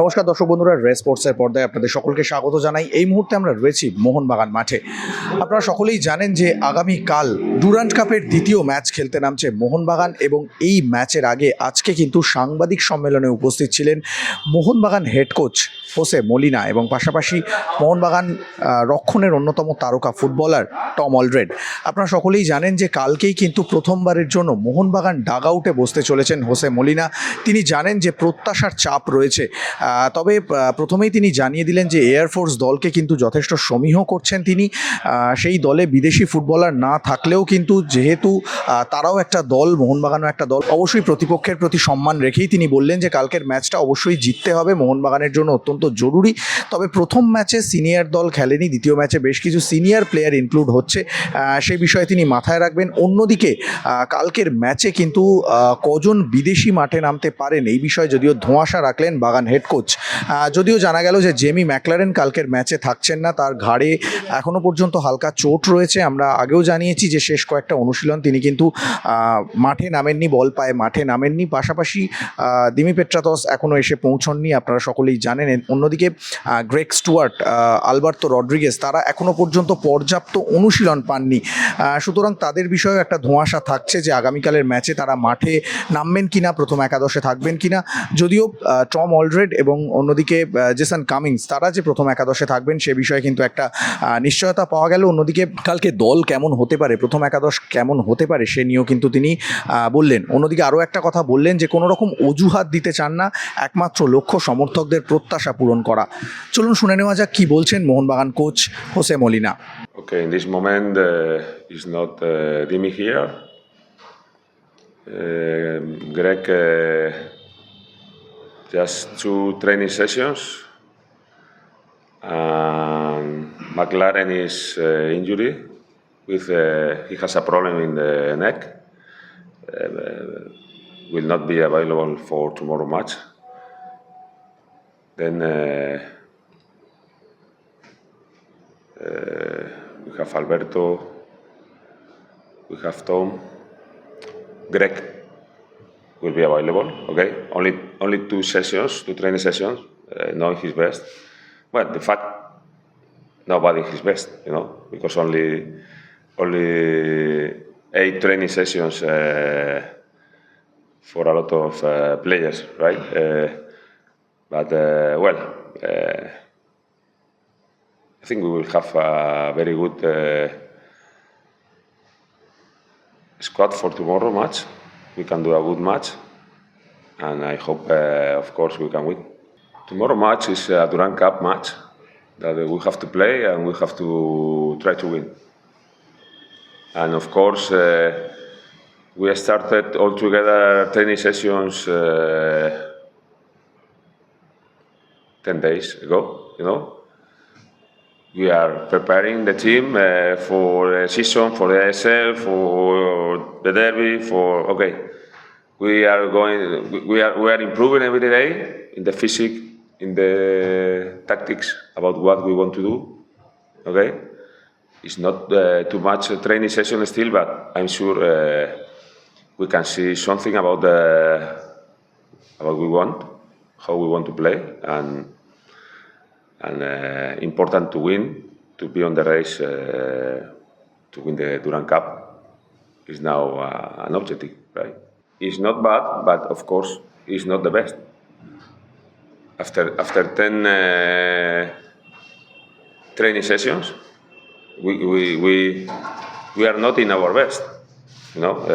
নমস্কার দর্শক বন্ধুরা রেস স্পোর্টসের পর্দায় আপনাদের সকলকে স্বাগত জানাই। এই মুহূর্তে আমরা রয়েছি মোহনবাগান মাঠে। আপনারা সকলেই জানেন যে আগামী কাল ডুরান্ট কাপের দ্বিতীয় ম্যাচ খেলতে নামছে মোহনবাগান এবং এই ম্যাচের আগে আজকে কিন্তু সাংবাদিক সম্মেলনে উপস্থিত ছিলেন Mohun Bagan head coach Jose Molina এবং পাশাপাশি মোহনবাগান রক্ষণের অন্যতম তারকা ফুটবলার টম অলড্রেড আপনারা সকলেই জানেন যে কালকেই কিন্তু প্রথমবারের জন্য মোহনবাগান ডাগ আউটে বসতে চলেছেন হোসে মলিনা। তিনি জানেন যে প্রত্যাশার চাপ রয়েছে। তবে প্রথমেই তিনি জানিয়ে দিলেন যে এয়ারফোর্স দলকে কিন্তু যথেষ্ট সমীহ করছেন তিনি। সেই দলে বিদেশি ফুটবলার না থাকলেও কিন্তু যেহেতু তারাও একটা দল, মোহনবাগানও একটা দল, অবশ্যই প্রতিপক্ষের প্রতি সম্মান রেখেই তিনি বললেন যে কালকের ম্যাচটা অবশ্যই জিততে হবে। মোহনবাগানের জন্য অত্যন্ত জরুরি। তবে প্রথম ম্যাচে সিনিয়র দল খেলেনি, দ্বিতীয় ম্যাচে বেশ কিছু সিনিয়র প্লেয়ার ইনক্লুড হচ্ছে। সেই বিষয়ে তিনি মাথায় রাখবেন। অন্যদিকে কালকের ম্যাচে কিন্তু কজন বিদেশি মাঠে নামতে পারেন এই বিষয়ে যদিও ধোঁয়াশা রাখলেন বাগান হেড কোচ যদিও জানা গেল যে জেমি ম্যাকলারেন কালকের ম্যাচে থাকছেন না, তার ঘাড়ে এখনও পর্যন্ত হালকা চোট রয়েছে। আমরা আগেও জানিয়েছি যে শেষ কয়েকটা অনুশীলন তিনি কিন্তু মাঠে নামেননি, বল পায়ে মাঠে নামেননি। পাশাপাশি দিমি পেট্রাতস এখনও এসে পৌঁছননি, আপনারা সকলেই জানেন। অন্যদিকে গ্রেক স্টুয়ার্ট আলবার্তো রড্রিগেস তারা এখনও পর্যন্ত পর্যাপ্ত অনুশীলন পাননি। সুতরাং তাদের বিষয়েও একটা ধোঁয়াশা থাকছে যে আগামীকালের ম্যাচে তারা মাঠে নামবেন কিনা, প্রথম একাদশে থাকবেন কিনা। যদিও টম অলড্রেড এবং অন্যদিকে জেসন কামিংস তারা যে প্রথম একাদশে থাকবেন সে বিষয়ে কিন্তু একটা নিশ্চয়তা পাওয়া গেল। অন্যদিকে কালকে দল কেমন হতে পারে প্রথম একাদশ কেমন হতে পারে সে নিয়েও কিন্তু তিনি বললেন। অন্যদিকে আরও একটা কথা বললেন যে কোনো রকম অজুহাত দিতে চান না একমাত্র লক্ষ্য সমর্থকদের প্রত্যাশা পূরণ করা। চলুন শুনে নেওয়া যাক কী বলছেন Mohun Bagan coach Jose Molina. Okay, in this moment uh, is not uh, Dimi here. Um Greg, uh, just two training sessions. McLaren is uh, injury with uh, he has a problem in the neck. Uh, will not be available for tomorrow match. Then. Uh, we have Alberto, we have Tom, Greg will be available. Okay, only only two sessions, two training sessions, uh, knowing his best. Well, the fact nobody his best, you know, because only only eight training sessions uh, for a lot of uh, players, right? Uh, but uh, well. Uh, I think we will have a very good uh, squad for tomorrow match. We can do a good match, and I hope, uh, of course, we can win. Tomorrow match is a Duran Cup match that we have to play and we have to try to win. And of course, uh, we started all together training sessions uh, ten days ago. You know, we are preparing the team uh, for the season, for the ASL, for the derby, for okay. We are going. we- We are we are improving every day in the physique, in the tactics about what we want to do. Okay, it's not uh, too much training session still, but I'm sure uh, we can see something about the about we want, how we want to play, and and uh, important to win, to be on the race uh, to win the Duran Cup is now uh, an objective, right? It's not bad, but of course, it's not the best. After after ten training sessions, we, we, we, we are not in our best. You know,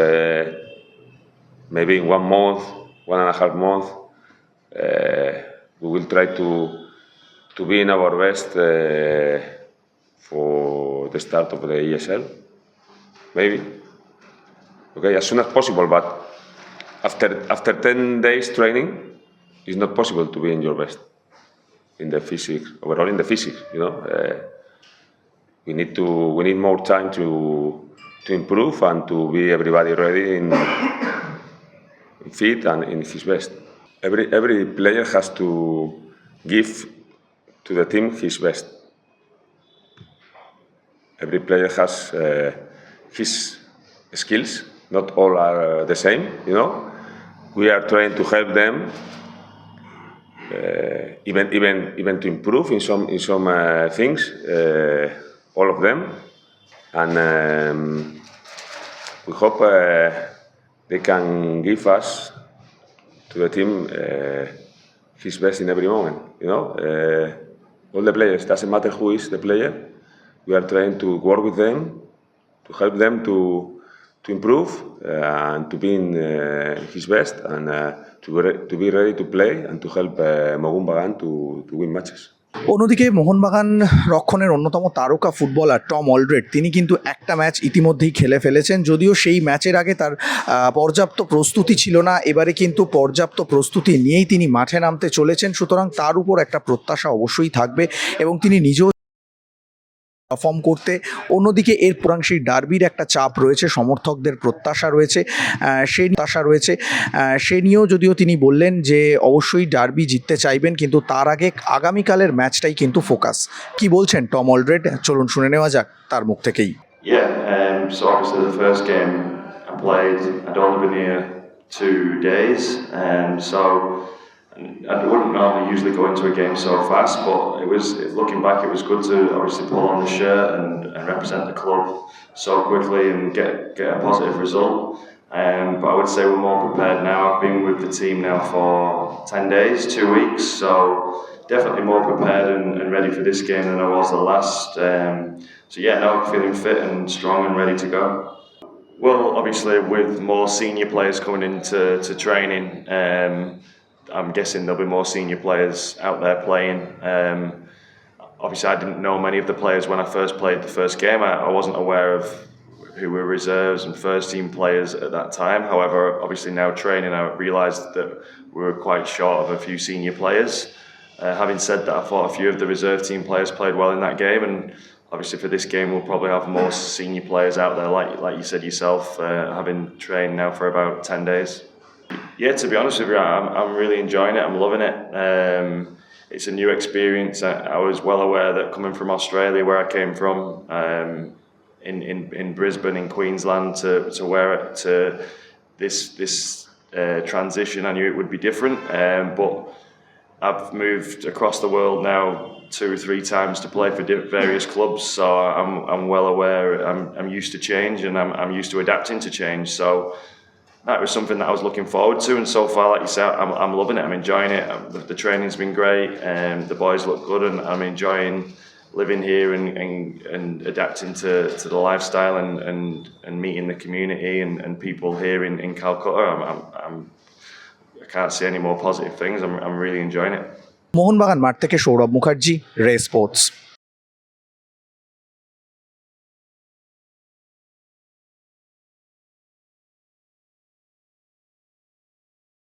maybe in one month, one and a half month, we will try to to be in our best uh, for the start of the ESL. Maybe. Okay, as soon as possible, but after after ten days training, it's not possible to be in your best in the physics overall in the physics. You know, uh, we need to we need more time to to improve and to be everybody ready in, in fit and in his best. Every every player has to give to the team his best. Every player has uh, his skills. Not all are uh, the same, you know. We are trying to help them uh, even even even to improve in some in some uh, things, uh, all of them, and um, we hope uh, they can give us to the team uh, his best in every moment. You know, uh, all the players doesn't matter who is the player. We are trying to work with them to help them to to improve uh, and to be in uh, his best and uh, to, be to be ready to play and to help uh, Mogun Bagan to, to win matches. অন্যদিকে মোহনবাগান রক্ষণের অন্যতম তারকা footballer Tom অলরেড তিনি কিন্তু একটা match ইতিমধ্যেই খেলে ফেলেছেন, যদিও সেই ম্যাচের আগে তার পর্যাপ্ত প্রস্তুতি ছিল না, এবারে কিন্তু পর্যাপ্ত প্রস্তুতি নিয়েই তিনি মাঠে নামতে চলেছেন, সুতরাং তার উপর একটা প্রত্যাশা অবশ্যই থাকবে এবং তিনি নিজেও পারফর্ম করতে। অন্যদিকে এর পুরাংশী ডার্বির একটা চাপ রয়েছে সমর্থকদের প্রত্যাশা রয়েছে সেই প্রত্যাশা রয়েছে। সে নিয়েও যদিও তিনি বললেন যে অবশ্যই ডার্বি জিততে চাইবেন কিন্তু তার আগে আগামীকালের ম্যাচটাই কিন্তু ফোকাস। কি বলছেন টম অলরেড চলুন শুনে নেওয়া যাক তার মুখ থেকেই। Um, played, two days, um, so I wouldn't normally usually go into a game so fast, but it was looking back, it was good to obviously pull on the shirt and, and represent the club so quickly and get get a positive result. Um, but I would say we're more prepared now. I've been with the team now for ten days, two weeks, so definitely more prepared and, and ready for this game than I was the last. Um, so yeah, now I'm feeling fit and strong and ready to go. Well, obviously, with more senior players coming into to training, um, I'm guessing there'll be more senior players out there playing. Um, obviously, I didn't know many of the players when I first played the first game. I, I wasn't aware of who were reserves and first team players at that time. However, obviously now training, I realised that we were quite short of a few senior players. Uh, having said that, I thought a few of the reserve team players played well in that game, and obviously for this game, we'll probably have more senior players out there, like like you said yourself, uh, having trained now for about ten days. Yeah, to be honest with you, I'm, I'm really enjoying it. I'm loving it. Um, it's a new experience. I, I was well aware that coming from Australia, where I came from, um, in, in, in Brisbane, in Queensland, to, to where to this this uh, transition, I knew it would be different. Um, but I've moved across the world now two or three times to play for various clubs, so I'm, I'm well aware. I'm, I'm used to change and I'm, I'm used to adapting to change. So that was something that I was looking forward to, and so far, like you said, I'm, I'm loving it. I'm enjoying it. Um, the, the training's been great, and the boys look good, and I'm enjoying living here and, and, and adapting to, to the lifestyle and, and, and meeting the community and, and people here in, in Calcutta. I'm, I'm, I'm, I can't say any more positive things. I'm, I'm really enjoying it. Mohun Bagan মাঠ থেকে সৌরভ মুখার্জি রে sports